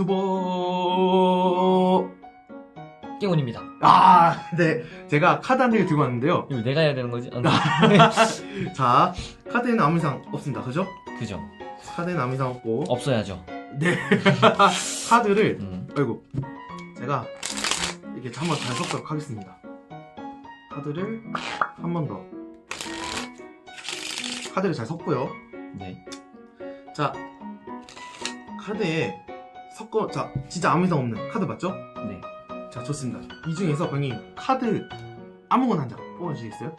유튜버 깽훈입니다. 아, 네. 제가 카드 한 장을 들고 왔는데요. 이거 내가 해야 되는 거지? 아, 자, 카드에는 아무 이상 없습니다. 그죠? 그죠. 카드에는 아무 이상 없고. 없어야죠. 네. 카드를, 음. 아이고. 제가 이렇게 한번 잘 섞도록 하겠습니다. 카드를 한 번 더. 카드를 잘 섞고요. 네. 자, 카드에 섞어, 자, 진짜 아무 이상 없는 카드 맞죠? 네. 자, 좋습니다. 이 중에서 형님 카드 아무거나 한 장 뽑아주시겠어요? 오,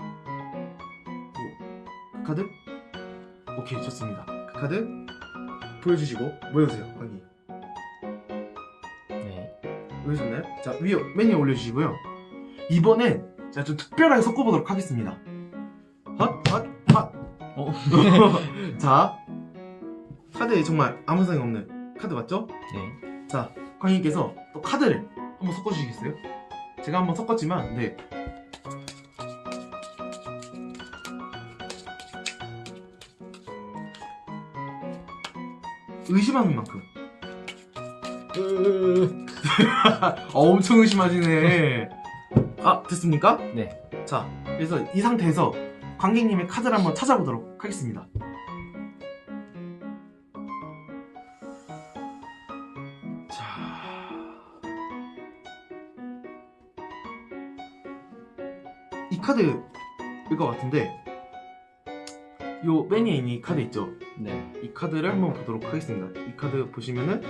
그 카드? 오케이, 좋습니다. 그 카드 보여주시고 모여주세요, 형님. 네. 보여주셨나요? 자, 위에 메뉴에 올려주시고요. 이번엔 제가 좀 특별하게 섞어보도록 하겠습니다. 헛, 헛, 헛. 어? 자, 카드에 정말 아무 상이 없는 카드 맞죠? 네. 자, 광희님께서 또 카드를 한번 섞어주시겠어요? 제가 한번 섞었지만, 네. 의심하는 만큼. 어, 엄청 의심하시네. 아, 됐습니까? 네. 자, 그래서 이 상태에서 관객님의 카드를 한번 찾아보도록 하겠습니다. 카드일 것 같은데, 요 메뉴에 있는 이 카드 있죠? 네. 이 카드를 한번 보도록 하겠습니다. 이 카드 보시면은,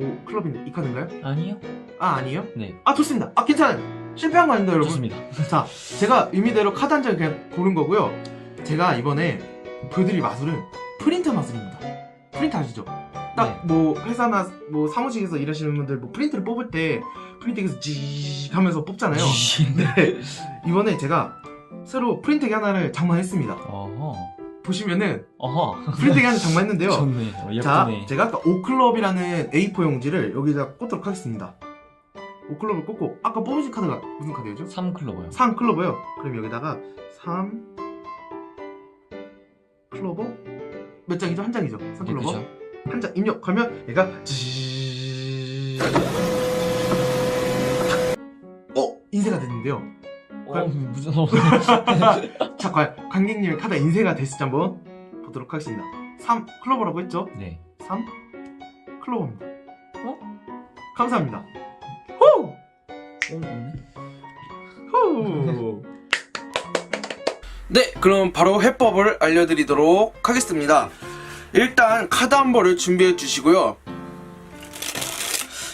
오, 클럽인데, 이 카드인가요? 아니요? 아, 아니에요? 네. 아, 좋습니다. 아, 괜찮아요. 실패한 거 아닙니다, 여러분. 좋습니다. 자, 제가 의미대로 카드 한 장을 그냥 고른 거고요. 제가 이번에 보여드릴 마술은 프린터 마술입니다. 프린터 아시죠? 딱 뭐 회사나 뭐 사무실에서 일하시는 분들 뭐 프린트를 뽑을 때 프린트기에서 지 하면서 뽑잖아요. 네. 이번에 제가 새로 프린트기 하나를 장만했습니다. 어허. 보시면은 어허. 프린트기 하나 장만했는데요. 좋네. 어, 자, 예쁘네. 제가 아까 오클럽이라는 A4 용지를 여기다 꽂도록 하겠습니다. 오클럽을 꽂고 아까 뽑으신 카드가 무슨 카드였죠? 3클로버요. 3 클로버요. 그럼 여기다가 3 클로버 몇 장이죠? 한 장이죠. 3 네, 클로버 그죠. 한장 입력하면 얘가 지 어? 인쇄가 됐는데요. 어, 무슨, 자, 과연 관객님의 카드 인쇄가 됐을지 한번 보도록 하겠습니다. 3 클로버라고 했죠? 네. 3 클로버입니다. 어? 감사합니다. 후! 어, 없네. 후. 네, 그럼 바로 해법을 알려드리도록 하겠습니다. 일단 카드 한 벌을 준비해 주시고요.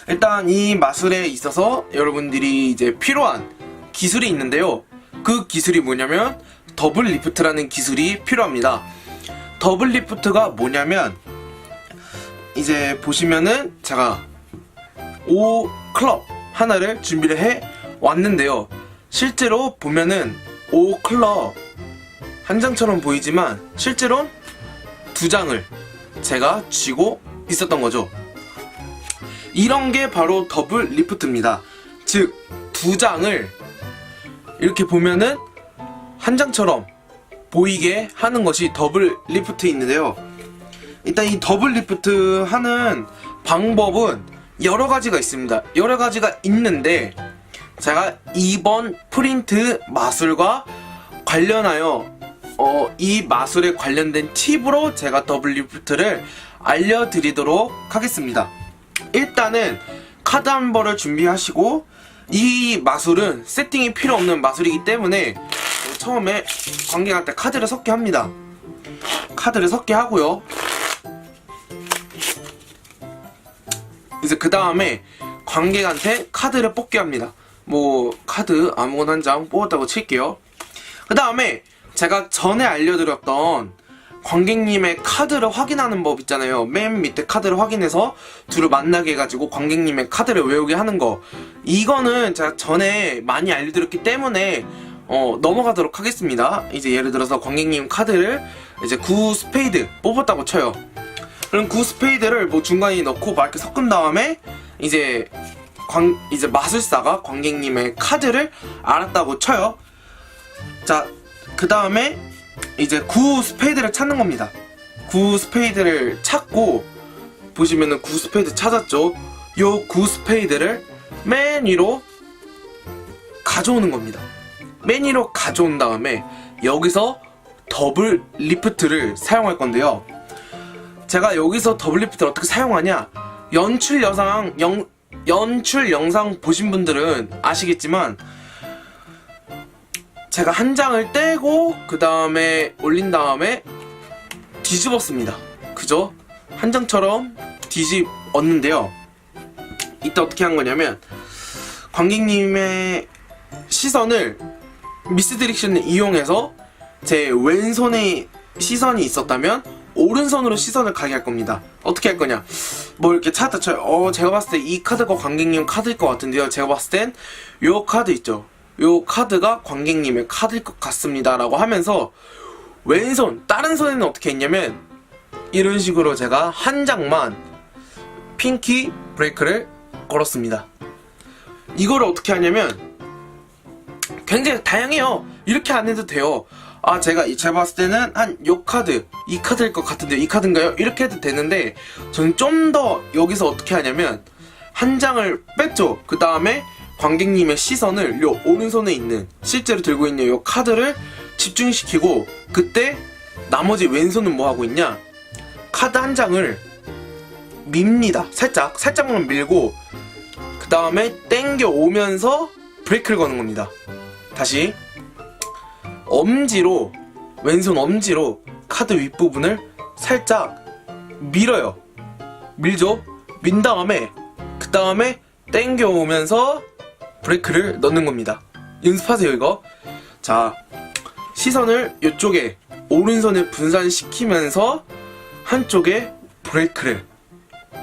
일단 이 마술에 있어서 여러분들이 이제 필요한 기술이 있는데요. 그 기술이 뭐냐면 더블 리프트라는 기술이 필요합니다. 더블 리프트가 뭐냐면 이제 보시면은 제가 5 클럽 하나를 준비를 해 왔는데요. 실제로 보면은 5 클럽 한 장처럼 보이지만 실제로는 두 장을 제가 쥐고 있었던 거죠. 이런 게 바로 더블 리프트입니다. 즉, 두 장을 이렇게 보면은 한 장처럼 보이게 하는 것이 더블 리프트인데요. 일단 이 더블 리프트 하는 방법은 여러 가지가 있습니다. 여러 가지가 있는데 제가 이번 프린트 마술과 관련하여 어, 이 마술에 관련된 팁으로 제가 더블 리프트를 알려드리도록 하겠습니다. 일단은 카드 한 벌을 준비하시고 이 마술은 세팅이 필요 없는 마술이기 때문에 처음에 관객한테 카드를 섞게 합니다. 카드를 섞게 하고요. 이제 그 다음에 관객한테 카드를 뽑게 합니다. 뭐 카드 아무거나 한 장 뽑았다고 칠게요. 그 다음에 제가 전에 알려드렸던 관객님의 카드를 확인하는 법 있잖아요. 맨 밑에 카드를 확인해서 둘을 만나게 해가지고 관객님의 카드를 외우게 하는 거. 이거는 제가 전에 많이 알려드렸기 때문에 어, 넘어가도록 하겠습니다. 이제 예를 들어서 관객님 카드를 이제 9 스페이드 뽑았다고 쳐요. 그럼 9 스페이드를 뭐 중간에 넣고 막 이렇게 섞은 다음에 이제 관, 이제 마술사가 관객님의 카드를 알았다고 쳐요. 자, 그 다음에 이제 9 스페이드를 찾는 겁니다. 9 스페이드를 찾고 보시면은 9 스페이드 찾았죠. 요 구 스페이드를 맨 위로 가져오는 겁니다. 맨 위로 가져온 다음에 여기서 더블 리프트를 사용할 건데요. 제가 여기서 더블 리프트를 어떻게 사용하냐? 연출 영상 영, 연출 영상 보신 분들은 아시겠지만 제가 한 장을 떼고 그 다음에 올린 다음에 뒤집었습니다. 그죠? 한 장처럼 뒤집었는데요. 이때 어떻게 한 거냐면 관객님의 시선을 미스 디렉션을 이용해서 제 왼손에 시선이 있었다면 오른손으로 시선을 가게 할 겁니다. 어떻게 할 거냐? 뭐 이렇게 찾다 쳐요. 어, 제가 봤을 때 이 카드가 관객님 카드일 것 같은데요. 제가 봤을 땐 요 카드 있죠. 요 카드가 관객님의 카드일 것 같습니다 라고 하면서 왼손 다른 손에는 어떻게 했냐면 이런 식으로 제가 한 장만 핑키 브레이크를 걸었습니다. 이거를 어떻게 하냐면 굉장히 다양해요. 이렇게 안 해도 돼요. 아 제가 이- 제가 봤을 때는 한 요 카드 이 카드일 것 같은데 이 카드인가요? 이렇게 해도 되는데 저는 좀 더 여기서 어떻게 하냐면 한 장을 뺐죠. 그 다음에 관객님의 시선을 요 오른손에 있는 실제로 들고 있는 요 카드를 집중시키고 그때 나머지 왼손은 뭐 하고 있냐? 카드 한 장을 밉니다. 살짝 살짝만 밀고 그 다음에 땡겨 오면서 브레이크를 거는 겁니다. 다시 엄지로 왼손 엄지로 카드 윗부분을 살짝 밀어요. 밀죠? 민 다음에 그 다음에 땡겨 오면서 브레이크를 넣는 겁니다. 연습하세요 이거. 자 시선을 이쪽에 오른손에 분산시키면서 한쪽에 브레이크를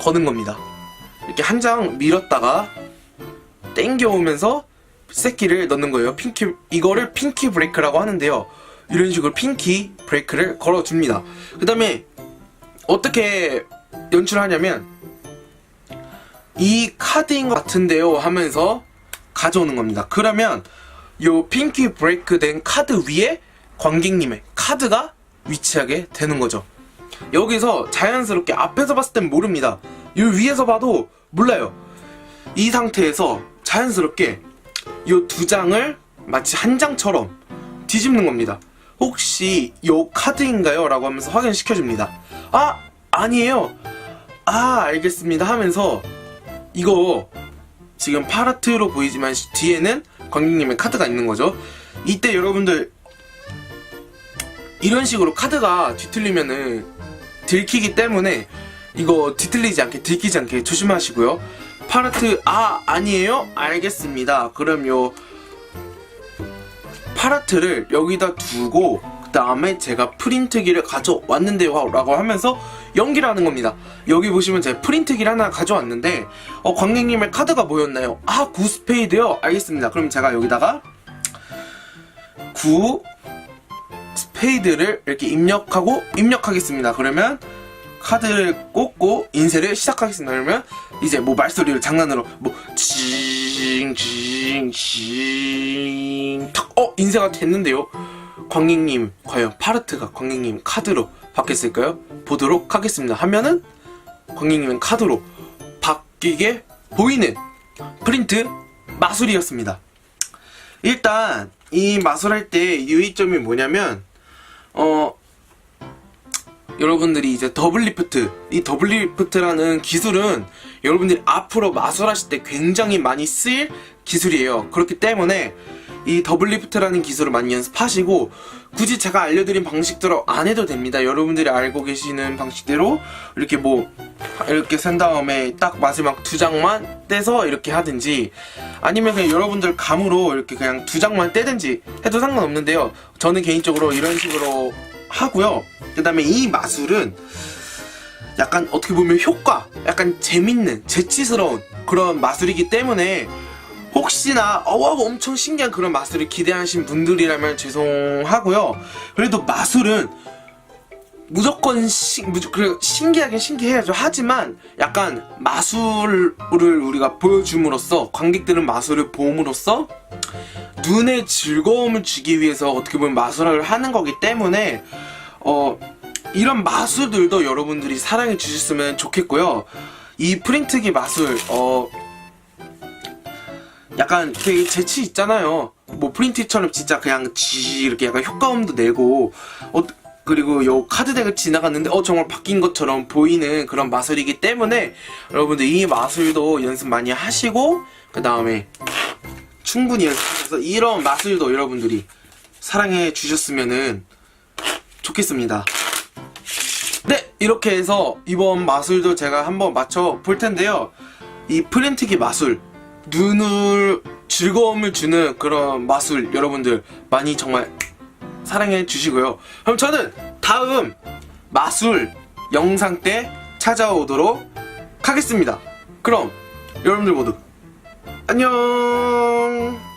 거는 겁니다. 이렇게 한 장 밀었다가 땡겨 오면서 새끼를 넣는 거예요. 핑키 이거를 핑키 브레이크라고 하는데요. 이런 식으로 핑키 브레이크를 걸어줍니다. 그 다음에 어떻게 연출하냐면 이 카드인 것 같은데요 하면서 가져오는 겁니다. 그러면 요 핑키 브레이크 된 카드 위에 관객님의 카드가 위치하게 되는 거죠. 여기서 자연스럽게 앞에서 봤을 땐 모릅니다. 요 위에서 봐도 몰라요. 이 상태에서 자연스럽게 요두 장을 마치 한 장처럼 뒤집는 겁니다. 혹시 요 카드인가요? 라고 하면서 확인시켜줍니다. 아, 아니에요. 아, 알겠습니다. 하면서 이거 지금 파라트로 보이지만 뒤에는 관객님의 카드가 있는 거죠. 이때 여러분들 이런 식으로 카드가 뒤틀리면은 들키기 때문에 이거 뒤틀리지 않게 들키지 않게 조심하시고요. 파라트 아 아니에요? 알겠습니다. 그럼 요 파라트를 여기다 두고 그 다음에 제가 프린트기를 가져왔는데요 라고 하면서 연기를 하는 겁니다. 여기 보시면 제가 프린트기를 하나 가져왔는데 어, 관객님의 카드가 뭐였나요? 아, 9스페이드요? 알겠습니다. 그럼 제가 여기다가 9 스페이드를 이렇게 입력하고 입력하겠습니다. 그러면 카드를 꽂고 인쇄를 시작하겠습니다. 그러면 이제 뭐 말소리를 장난으로 뭐 징징징 탁어 인쇄가 됐는데요. 관객님 과연 파르트가 관객님 카드로 바뀌었을까요? 보도록 하겠습니다. 하면은 관객님은 카드로 바뀌게 보이는 프린트 마술이었습니다. 일단 이 마술할 때 유의점이 뭐냐면 어 여러분들이 이제 더블 리프트 이 더블 리프트라는 기술은 여러분들이 앞으로 마술하실 때 굉장히 많이 쓰일 기술이에요. 그렇기 때문에 이 더블 리프트라는 기술을 많이 연습하시고 굳이 제가 알려드린 방식대로 안 해도 됩니다. 여러분들이 알고 계시는 방식대로 이렇게 뭐 이렇게 센 다음에 딱 마지막 두 장만 떼서 이렇게 하든지 아니면 그냥 여러분들 감으로 이렇게 그냥 두 장만 떼든지 해도 상관없는데요. 저는 개인적으로 이런 식으로 하고요. 그 다음에 이 마술은 약간 어떻게 보면 효과, 약간 재밌는, 재치스러운 그런 마술이기 때문에 혹시나 어와 엄청 신기한 그런 마술을 기대하신 분들이라면 죄송하고요. 그래도 마술은 무조건 신, 무조, 그래, 신기하긴 신기해야죠. 하지만 약간 마술을 우리가 보여줌으로써 관객들은 마술을 보음으로써 눈에 즐거움을 주기 위해서 어떻게 보면 마술을 하는 거기 때문에 어 이런 마술들도 여러분들이 사랑해 주셨으면 좋겠고요. 이 프린트기 마술 어 약간 되게 재치 있잖아요. 뭐 프린트처럼 진짜 그냥 지 이렇게 약간 효과음도 내고 어 그리고 요 카드덱을 지나갔는데 어 정말 바뀐 것처럼 보이는 그런 마술이기 때문에 여러분들 이 마술도 연습 많이 하시고 그 다음에 충분히 연습하셔서 이런 마술도 여러분들이 사랑해 주셨으면은 좋겠습니다. 네, 이렇게 해서 이번 마술도 제가 한번 맞춰 볼 텐데요. 이 프린트기 마술, 눈을 즐거움을 주는 그런 마술 여러분들 많이 정말 사랑해 주시고요. 그럼 저는 다음 마술 영상 때 찾아오도록 하겠습니다. 그럼 여러분들 모두 안녕!